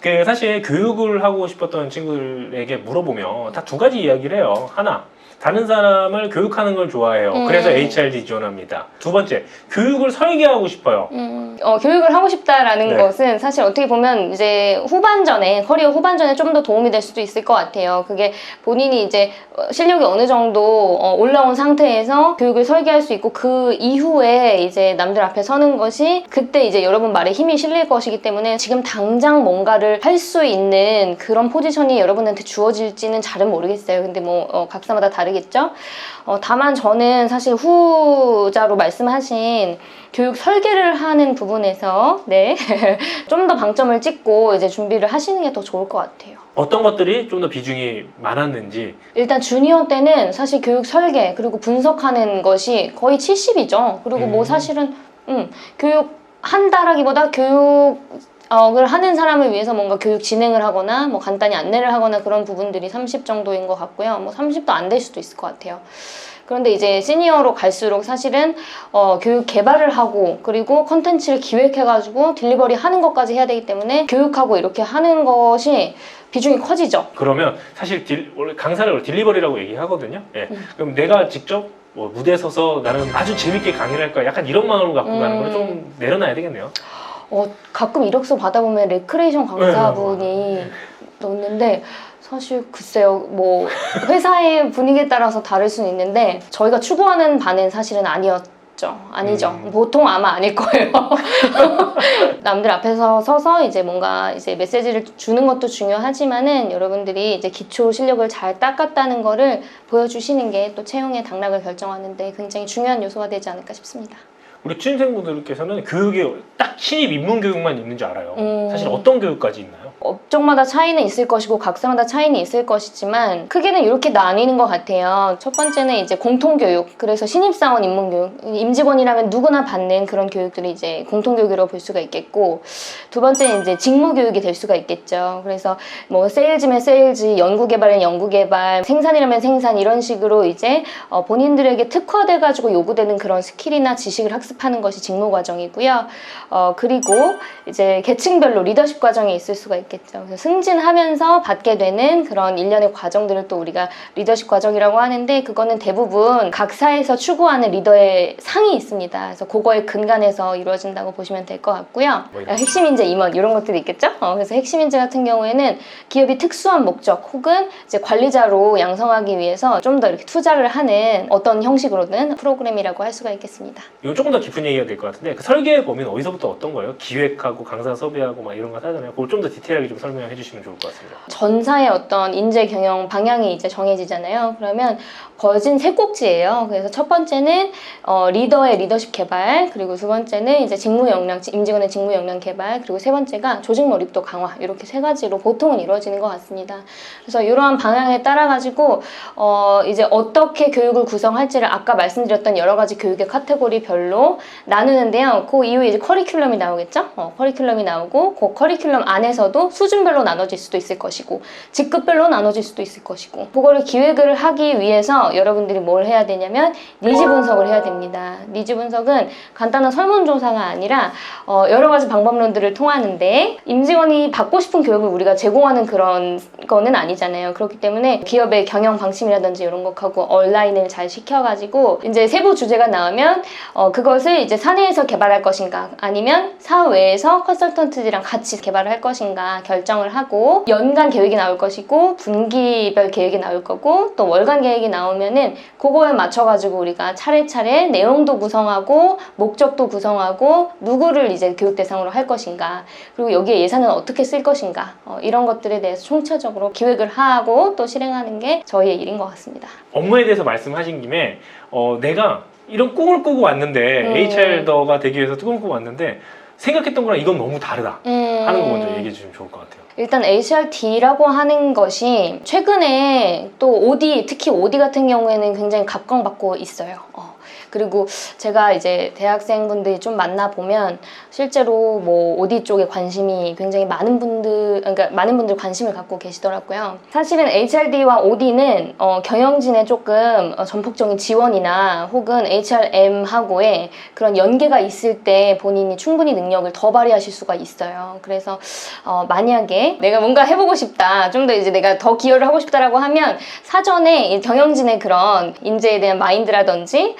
그 사실 교육을 하고 싶었던 친구들에게 물어보면 다 두 가지 이야기를 해요. 하나, 다른 사람을 교육하는 걸 좋아해요. 음. 그래서 HRD 지원합니다. 두 번째, 교육을 설계하고 싶어요. 음, 어, 교육을 하고 싶다라는 네. 것은 사실 어떻게 보면 이제 후반전에 커리어 후반전에 좀 더 도움이 될 수도 있을 것 같아요. 그게 본인이 이제 어, 실력이 어느 정도 어, 올라온 상태에서 교육을 설계할 수 있고 그 이후에 이제 남들 앞에 서는 것이 그때 이제 여러분 말에 힘이 실릴 것이기 때문에 지금 당장 뭔가를 할 수 있는 그런 포지션이 여러분한테 주어질지는 잘은 모르겠어요. 근데 뭐 어, 각사마다 다 르겠죠. 어, 다만 저는 사실 후자로 말씀하신 교육 설계를 하는 부분에서 네. 좀 더 방점을 찍고 이제 준비를 하시는 게 더 좋을 것 같아요. 어떤 것들이 좀 더 비중이 많았는지 일단 주니어 때는 사실 교육 설계 그리고 분석하는 것이 거의 70이죠. 그리고 뭐 음. 사실은 음, 교육 한다라기보다 교육 을 하는 사람을 위해서 뭔가 교육 진행을 하거나 뭐 간단히 안내를 하거나 그런 부분들이 30 정도인 것 같고요. 뭐 30도 안 될 수도 있을 것 같아요. 그런데 이제 시니어로 갈수록 사실은 어, 교육 개발을 하고 그리고 컨텐츠를 기획해가지고 딜리버리 하는 것까지 해야 되기 때문에 교육하고 이렇게 하는 것이 비중이 커지죠. 그러면 사실 딜- 원래 강사를 딜리버리라고 얘기하거든요. 예. 음. 그럼 내가 직접 뭐 무대에 서서 나는 아주 재밌게 강의를 할 거야. 약간 이런 마음을 갖고 가는 걸 음. 좀 내려놔야 되겠네요. 어, 가끔 이력서 받아보면 레크레이션 강사분이 넣는데 사실 글쎄요 뭐 회사의 분위기에 따라서 다를 수는 있는데 저희가 추구하는 바는 사실은 아니었 죠 아니죠 음. 보통 아마 아닐 거예요 남들 앞에서 서서 이제 뭔가 이제 메시지를 주는 것도 중요하지만은 여러분들이 이제 기초 실력을 잘 닦았다는 거를 보여주시는 게 또 채용의 당락을 결정하는데 굉장히 중요한 요소가 되지 않을까 싶습니다. 우리 취준생분들께서는 교육에 딱 신입 입문 교육만 있는 줄 알아요. 음. 사실 어떤 교육까지 있나요? 업종마다 차이는 있을 것이고 각사마다 차이는 있을 것이지만 크게는 이렇게 나뉘는 것 같아요. 첫 번째는 이제 공통교육, 그래서 신입사원 입문교육, 임직원이라면 누구나 받는 그런 교육들이 이제 공통교육이라고 볼 수가 있겠고 두 번째는 이제 직무교육이 될 수가 있겠죠. 그래서 뭐 세일즈면 세일즈, 연구개발은 연구개발, 생산이라면 생산 이런 식으로 이제 어, 본인들에게 특화돼가지고 요구되는 그런 스킬이나 지식을 학습하는 것이 직무 과정이고요. 어, 그리고 이제 계층별로 리더십 과정이 있을 수가 있겠죠. 그래서 승진하면서 받게 되는 그런 일련의 과정들을 또 우리가 리더십 과정이라고 하는데 그거는 대부분 각사에서 추구하는 리더의 상이 있습니다. 그래서 그거의 근간에서 이루어진다고 보시면 될 것 같고요. 뭐 이런 핵심 인재 임원 이런 것들이 있겠죠. 어, 그래서 핵심 인재 같은 경우에는 기업이 특수한 목적 혹은 이제 관리자로 양성하기 위해서 좀 더 이렇게 투자를 하는 어떤 형식으로든 프로그램이라고 할 수가 있겠습니다. 이거 조금 더 깊은 얘기가 될 것 같은데 그 설계의 범위는 어디서부터 어떤 거예요? 기획하고 강사 섭외하고 막 이런 거 하잖아요. 그걸 좀 더 디테일하게 좀 설명해 주시면 좋을 것 같습니다. 전사의 어떤 인재 경영 방향이 이제 정해지잖아요. 그러면 거진 세 꼭지예요. 그래서 첫 번째는 어, 리더의 리더십 개발, 그리고 두 번째는 이제 직무 역량, 임직원의 직무 역량 개발, 그리고 세 번째가 조직 몰입도 강화 이렇게 세 가지로 보통은 이루어지는 것 같습니다. 그래서 이러한 방향에 따라 가지고 어, 이제 어떻게 교육을 구성할지를 아까 말씀드렸던 여러 가지 교육의 카테고리별로 나누는데요. 그 이후에 이제 커리큘럼이 나오겠죠? 어, 커리큘럼이 나오고 그 커리큘럼 안에서도 수준별로 나눠질 수도 있을 것이고 직급별로 나눠질 수도 있을 것이고 그거를 기획을 하기 위해서 여러분들이 뭘 해야 되냐면 니즈 분석을 해야 됩니다. 니즈 분석은 간단한 설문조사가 아니라 어, 여러 가지 방법론들을 통하는데 임직원이 받고 싶은 교육을 우리가 제공하는 그런 거는 아니잖아요. 그렇기 때문에 기업의 경영 방침이라든지 이런 것하고 온라인을 잘 시켜가지고 이제 세부 주제가 나오면 어, 그것을 이제 사내에서 개발할 것인가 아니면 사외에서 컨설턴트들이랑 같이 개발을 할 것인가 결정을 하고 연간 계획이 나올 것이고 분기별 계획이 나올 거고 또 월간 계획이 나오면은 그거에 맞춰가지고 우리가 차례차례 내용도 구성하고 목적도 구성하고 누구를 이제 교육 대상으로 할 것인가 그리고 여기에 예산은 어떻게 쓸 것인가 어, 이런 것들에 대해서 총체적으로 기획을 하고 또 실행하는 게 저희의 일인 것 같습니다. 업무에 대해서 말씀하신 김에 어, 내가 이런 꿈을 꾸고 왔는데 음. HR더가 되기 위해서 꿈을 꾸고 왔는데 생각했던 거랑 이건 너무 다르다 음. 하는 거 먼저 얘기해 주시면 좋을 것 같아요. 일단 HRD라고 하는 것이 최근에 또 OD, 특히 OD 같은 경우에는 굉장히 각광받고 있어요. 어. 그리고 제가 이제 대학생분들이 좀 만나 보면 실제로 뭐 오디 쪽에 관심이 굉장히 많은 분들, 그러니까 많은 분들 관심을 갖고 계시더라고요. 사실은 HRD와 OD는 어, 경영진의 조금 어, 전폭적인 지원이나 혹은 HRM하고의 그런 연계가 있을 때 본인이 충분히 능력을 더 발휘하실 수가 있어요. 그래서 어, 만약에 내가 뭔가 해보고 싶다, 좀 더 이제 내가 더 기여를 하고 싶다라고 하면 사전에 이 경영진의 그런 인재에 대한 마인드라든지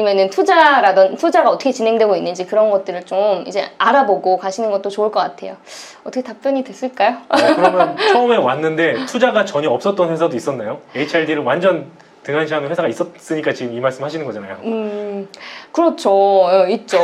면은 투자라던 투자가 어떻게 진행되고 있는지 그런 것들을 좀 이제 알아보고 가시는 것도 좋을 것 같아요. 어떻게 답변이 됐을까요? 어, 그러면 처음에 왔는데 투자가 전혀 없었던 회사도 있었나요? HRD를 완전 등한시하는 회사가 있었으니까 지금 이 말씀 하시는 거잖아요. 음, 그렇죠. 어, 있죠.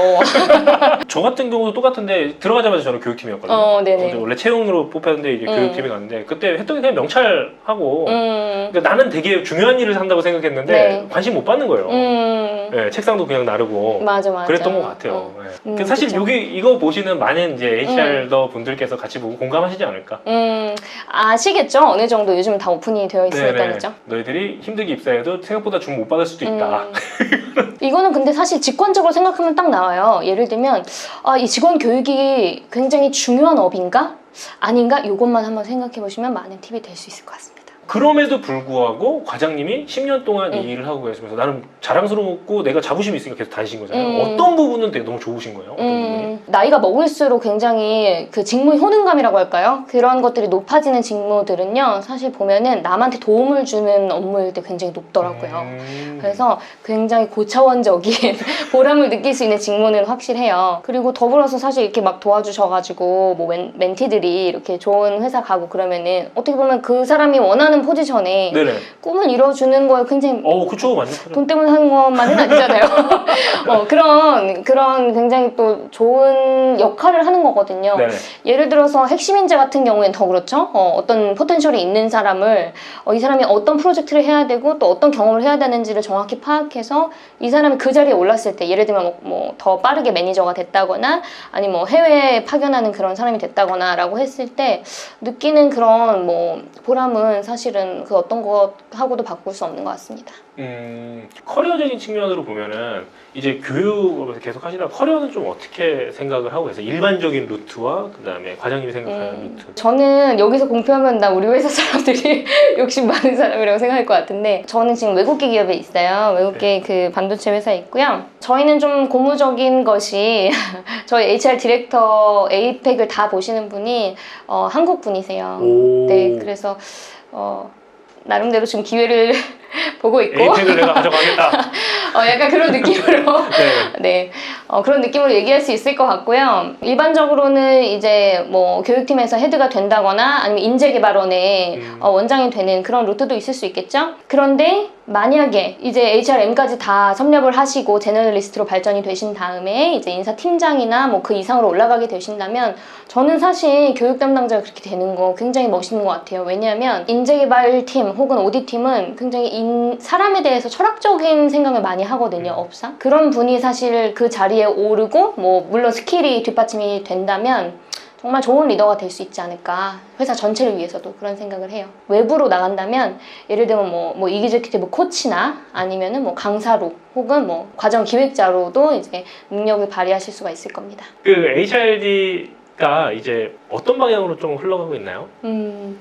저 같은 경우도 똑같은데 들어가자마자 저는 교육팀이었거든요. 어, 네네. 원래 채용으로 뽑혔는데 이제 음. 교육팀에 갔는데 그때 했던 게 그냥 명찰하고 음, 그러니까 나는 되게 중요한 일을 한다고 생각했는데 네. 관심 못 받는 거예요. 음, 네, 책상도 그냥 나르고 맞아, 맞아. 그랬던 것 같아요. 어. 네. 음, 그 사실 그쵸. 여기 이거 보시는 많은 이제 HR더 분들께서 같이 보고 공감하시지 않을까? 음, 아시겠죠? 어느 정도 요즘 다 오픈이 되어 있으니까, 네네. 그죠? 너희들이 힘들게 입사해도 생각보다 중못 받을 수도 있다. 음. 이거는 근데 사실 직관적으로 생각하면 딱 나와요. 예를 들면, 아, 이 직원 교육이 굉장히 중요한 업인가? 아닌가? 이것만 한번 생각해 보시면 많은 팁이 될 수 있을 것 같습니다. 그럼에도 불구하고 과장님이 10년 동안 음. 이 일을 하고 계시면서 나는 자랑스럽고 내가 자부심이 있으니까 계속 다니신 거잖아요. 음. 어떤 부분은 되게 너무 좋으신 거예요? 어떤 부분이? 음, 나이가 먹을수록 굉장히 그 직무 효능감이라고 할까요? 그런 것들이 높아지는 직무들은요, 사실 보면은 남한테 도움을 주는 업무일 때 굉장히 높더라고요. 음. 그래서 굉장히 고차원적인 보람을 느낄 수 있는 직무는 확실해요. 그리고 더불어서 사실 이렇게 막 도와주셔가지고 뭐 멘, 멘티들이 이렇게 좋은 회사 가고 그러면은 어떻게 보면 그 사람이 원하는 포지션에 네네. 꿈을 이뤄주는 거에 굉장히 어, 그쵸, 거죠. 돈 때문에 하는 것만은 아니잖아요. 어, 그런 그런 굉장히 또 좋은 역할을 하는 거거든요. 네네. 예를 들어서 핵심 인재 같은 경우에는 더 그렇죠. 어, 떤 포텐셜이 있는 사람을 어, 이 사람이 어떤 프로젝트를 해야 되고 또 어떤 경험을 해야 되는지를 정확히 파악해서 이 사람이 그 자리에 올랐을 때 예를 들면 뭐 더 빠르게 매니저가 됐다거나 아니 뭐 해외에 파견하는 그런 사람이 됐다거나라고 했을 때 느끼는 그런 뭐 보람은 사실 은 그 어떤 것하고도 바꿀 수 없는 것 같습니다. 음, 커리어적인 측면으로 보면은 이제 교육을 계속 하시다 커리어는 좀 어떻게 생각을 하고 계세요? 일반적인 루트와 그다음에 과장님이 생각하는 음, 루트. 저는 여기서 공표하면 나 우리 회사 사람들이 욕심 많은 사람이라고 생각할 것 같은데 저는 지금 외국계 기업에 있어요. 외국계 그 반도체 회사에 있고요. 저희는 좀 고무적인 것이 저희 HR 디렉터 에이펙을 다 보시는 분이 어, 한국 분이세요. 오. 네, 그래서 어, 나름대로 지금 기회를 보고 있고 에이펙을 내가 가져가겠다. 어, 약간 그런 느낌으로 네. 네, 어, 그런 느낌으로 얘기할 수 있을 것 같고요. 일반적으로는 이제 뭐 교육팀에서 헤드가 된다거나 아니면 인재개발원의 음. 어, 원장이 되는 그런 루트도 있을 수 있겠죠. 그런데 만약에 이제 HRM까지 다 섭렵을 하시고 제너럴리스트로 발전이 되신 다음에 이제 인사팀장이나 뭐 그 이상으로 올라가게 되신다면 저는 사실 교육 담당자가 그렇게 되는 거 굉장히 멋있는 것 같아요. 왜냐하면 인재개발팀 혹은 오디팀은 굉장히 인, 사람에 대해서 철학적인 생각을 많이 하거든요. 음. 업상 그런 분이 사실 그 자리에 오르고 뭐 물론 스킬이 뒷받침이 된다면 정말 좋은 리더가 될 수 있지 않을까. 회사 전체를 위해서도 그런 생각을 해요. 외부로 나간다면 예를 들면 뭐, 뭐 이기제큐티브 코치나 아니면은 뭐 강사로 혹은 뭐 과정 기획자로도 이제 능력을 발휘하실 수가 있을 겁니다. 그 HRD가 이제 어떤 방향으로 좀 흘러가고 있나요? 음,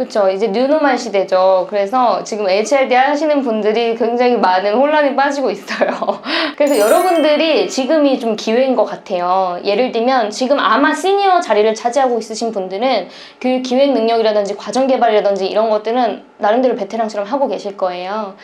그렇죠. 이제 뉴노멀 시대죠. 그래서 지금 HRD 하시는 분들이 굉장히 많은 혼란에 빠지고 있어요. 그래서 여러분들이 지금이 좀 기회인 것 같아요. 예를 들면 지금 아마 시니어 자리를 차지하고 있으신 분들은 그 기획 능력이라든지 과정 개발이라든지 이런 것들은 나름대로 베테랑처럼 하고 계실 거예요.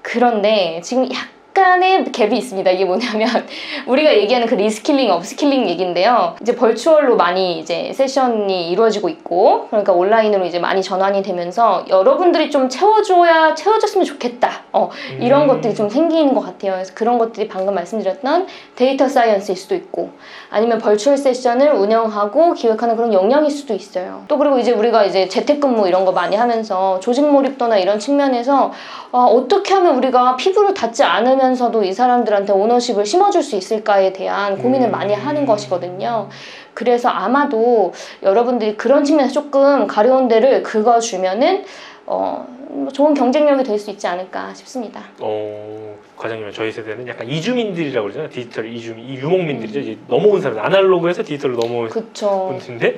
그런데 지금 약 간의 갭이 있습니다. 이게 뭐냐면 우리가 얘기하는 그 리스킬링, 업스킬링 얘기인데요. 이제 벌추얼로 많이 이제 세션이 이루어지고 있고, 그러니까 온라인으로 이제 많이 전환이 되면서 여러분들이 좀 채워줘야 채워졌으면 좋겠다. 어, 이런 음. 것들이 좀 생기는 것 같아요. 그래서 그런 것들이 방금 말씀드렸던 데이터 사이언스일 수도 있고, 아니면 벌추얼 세션을 운영하고 기획하는 그런 역량일 수도 있어요. 또 그리고 이제 우리가 이제 재택근무 이런 거 많이 하면서 조직 몰입도나 이런 측면에서 아, 어떻게 하면 우리가 피부를 닿지 않으면 하면서도 이 사람들한테 오너십을 심어줄 수 있을까에 대한 고민을 음. 많이 하는 것이거든요. 그래서 아마도 여러분들이 그런 측면에서 조금 가려운 데를 긁어주면은 어, 뭐 좋은 경쟁력이 될 수 있지 않을까 싶습니다. 어, 과장님 저희 세대는 약간 이주민들이라고 그러잖아요. 디지털 이주민, 이 유목민들이죠. 이제 넘어온 사람, 아날로그에서 디지털로 넘어온 그쵸. 분인데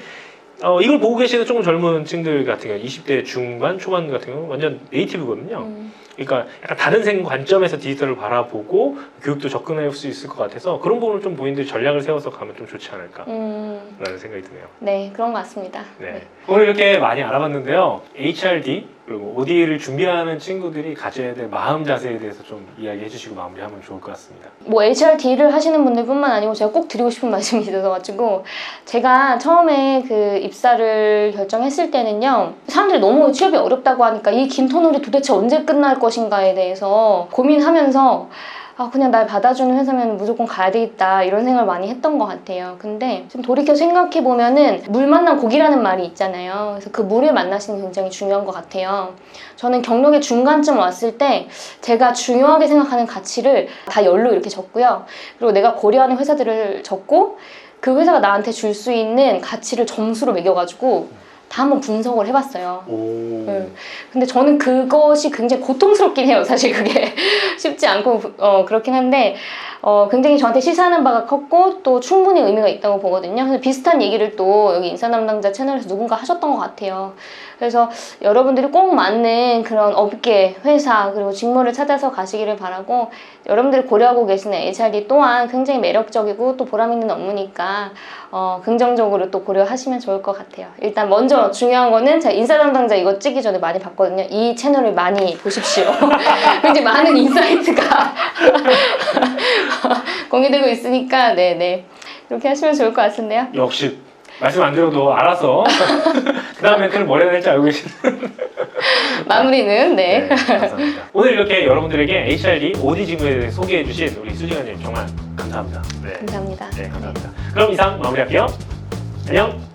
어, 이걸 보고 계시는 조금 젊은 층들 같은 경우 20대 중반, 초반 같은 경우 완전 네이티브거든요. 음. 그러니까 약간 다른 생 관점에서 디지털을 바라보고 교육도 접근할 수 있을 것 같아서 그런 부분을 좀 본인들이 전략을 세워서 가면 좀 좋지 않을까라는 음, 생각이 드네요. 네, 그런 것 같습니다. 네. 오늘 이렇게 많이 알아봤는데요. HRD 그리고 OD를 준비하는 친구들이 가져야 될 마음 자세에 대해서 좀 이야기해 주시고 마무리하면 좋을 것 같습니다. 뭐 HRD를 하시는 분들뿐만 아니고 제가 꼭 드리고 싶은 말씀이 있어가지고 제가 처음에 그 입사를 결정했을 때는요 사람들이 너무 취업이 어렵다고 하니까 이 긴 터널이 도대체 언제 끝날 것인가에 대해서 고민하면서 아 그냥 날 받아주는 회사면 무조건 가야 되겠다 이런 생각을 많이 했던 것 같아요. 근데 지금 돌이켜 생각해 보면은 물 만난 고기라는 말이 있잖아요. 그래서 그 물을 만나시는 게 굉장히 중요한 것 같아요. 저는 경력의 중간쯤 왔을 때 제가 중요하게 생각하는 가치를 다 열로 이렇게 적고요. 그리고 내가 고려하는 회사들을 적고 그 회사가 나한테 줄 수 있는 가치를 점수로 매겨가지고 다 한번 분석을 해봤어요. 오. 네. 근데 저는 그것이 굉장히 고통스럽긴 해요. 사실 그게 쉽지 않고 어, 그렇긴 한데 어, 굉장히 저한테 시사하는 바가 컸고 또 충분히 의미가 있다고 보거든요. 그래서 비슷한 얘기를 또 여기 인사 담당자 채널에서 누군가 하셨던 것 같아요. 그래서 여러분들이 꼭 맞는 그런 업계, 회사 그리고 직무를 찾아서 가시기를 바라고 여러분들이 고려하고 계시는 HRD 또한 굉장히 매력적이고 또 보람 있는 업무니까 어, 긍정적으로 또 고려하시면 좋을 것 같아요. 일단 먼저 중요한 거는 제가 인사 담당자 이거 찍기 전에 많이 봤거든요. 이 채널을 많이 보십시오. 굉장히 많은 인사이트가 공유되고 있으니까 네네 이렇게 하시면 좋을 것 같은데요. 역시 말씀 안 드려도 알아서 그 다음 멘트를 뭘 해야 될지 알고 계시는 마무리는 네. 네, 감사합니다. 오늘 이렇게 여러분들에게 HRD OD 직무에 대해 소개해 주신 우리 수지관님 정말 감사합니다. 네, 감사합니다. 네 감사합니다. 그럼 이상 마무리할게요. 안녕.